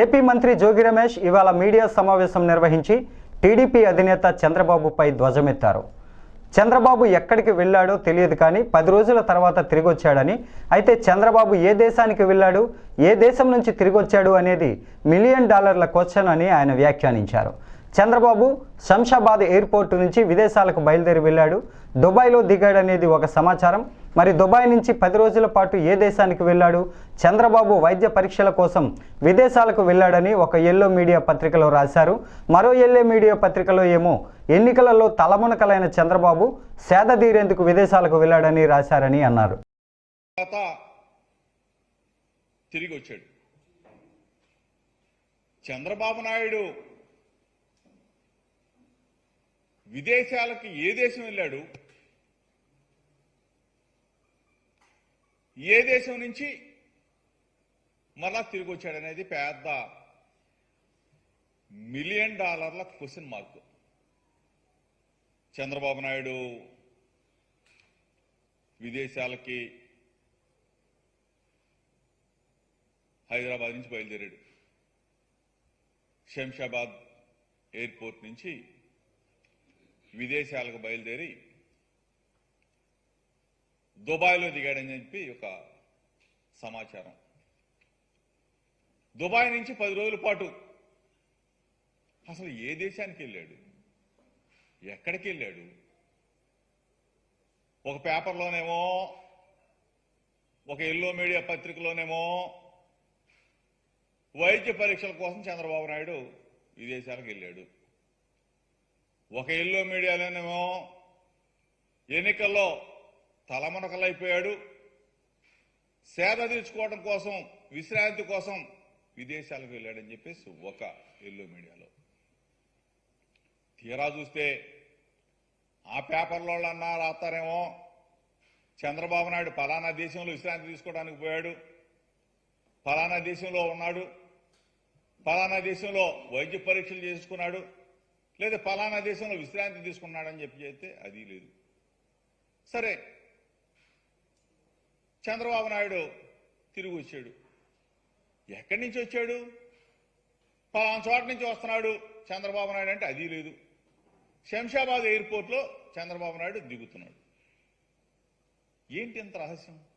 AP మంత్రి జోగి రమేష్ ఇవాళ media సమావేశం నిర్వహించి టీడీపీ అధినేత చంద్రబాబుపై ధ్వజమెత్తారు. చంద్రబాబు ఎక్కడికి వెళ్ళాడో తెలియదు కానీ పది రోజుల తర్వాత తిరిగి వచ్చాడని అయితే చంద్రబాబు ఏ దేశానికి వెళ్ళాడు ఏ దేశం నుంచి తిరిగి వచ్చాడు అనేది మిలియన్ డాలర్ల క్వశ్చన్ అని ఆయన వ్యాఖ్యానించారు. చంద్రబాబు శంషాబాద్ ఎయిర్పోర్ట్ నుంచి విదేశాలకు బయలుదేరి వెళ్ళాడు. దుబాయ్లో దిగాడనేది ఒక సమాచారం. మరి దుబాయ్ నుంచి పది రోజుల పాటు ఏ దేశానికి వెళ్ళాడు? చంద్రబాబు వైద్య పరీక్షల కోసం విదేశాలకు వెళ్ళాడని ఒక ఎల్లో మీడియా పత్రికలో రాశారు. మరో ఎల్లో మీడియా పత్రికలో ఏమో ఎన్నికలలో తలమునకలైన చంద్రబాబు సేద తీరేందుకు విదేశాలకు వెళ్ళాడని రాశారని అన్నారు. తిరిగి వచ్చాడు చంద్రబాబు నాయుడు విదేశాలకి ఏ దేశం వెళ్ళాడు? ఏ దేశం నుంచి మరలా తిరిగి వచ్చాడు అనేది పెద్ద మిలియన్ డాలర్ల క్వశ్చన్ మార్క్. చంద్రబాబు నాయుడు విదేశాలకి హైదరాబాద్ నుంచి బయలుదేరాడు. శంషాబాద్ ఎయిర్పోర్ట్ నుంచి విదేశాలకు బయలుదేరి దుబాయ్లో దిగాడని చెప్పి ఒక సమాచారం. దుబాయ్ నుంచి పది రోజుల పాటు అసలు ఏ దేశానికి వెళ్ళాడు? ఎక్కడికి వెళ్ళాడు? ఒక పేపర్లోనేమో ఒక ఎల్లో మీడియా పత్రికలోనేమో వైద్య పరీక్షల కోసం చంద్రబాబు నాయుడు విదేశాలకు వెళ్ళాడు. ఒక ఎల్లో మీడియాలోనేమో ఎన్నికల్లో తలమునకలైపోయాడు. సేద తీర్చుకోవడం కోసం విశ్రాంతి కోసం విదేశాలకు వెళ్ళాడని చెప్పేసి ఒక ఎల్లో మీడియాలో. తీరా చూస్తే ఆ పేపర్లో అన్నా రాస్తారేమో చంద్రబాబు నాయుడు పలానా దేశంలో విశ్రాంతి తీసుకోవడానికి పోయాడు ఫలానా దేశంలో ఉన్నాడు ఫలానా దేశంలో వైద్య పరీక్షలు చేసుకున్నాడు లేదా ఫలానా దేశంలో విశ్రాంతి తీసుకున్నాడని చెప్పి చెప్తే అది లేదు. సరే చంద్రబాబు నాయుడు తిరిగి వచ్చాడు. ఎక్కడి నుంచి వచ్చాడు? పలానా చోట నుంచి వస్తున్నాడు చంద్రబాబు నాయుడు అంటే అది లేదు. శంషాబాద్ ఎయిర్పోర్ట్లో చంద్రబాబు నాయుడు దిగుతున్నాడు. ఏంటి ఇంత రహస్యం?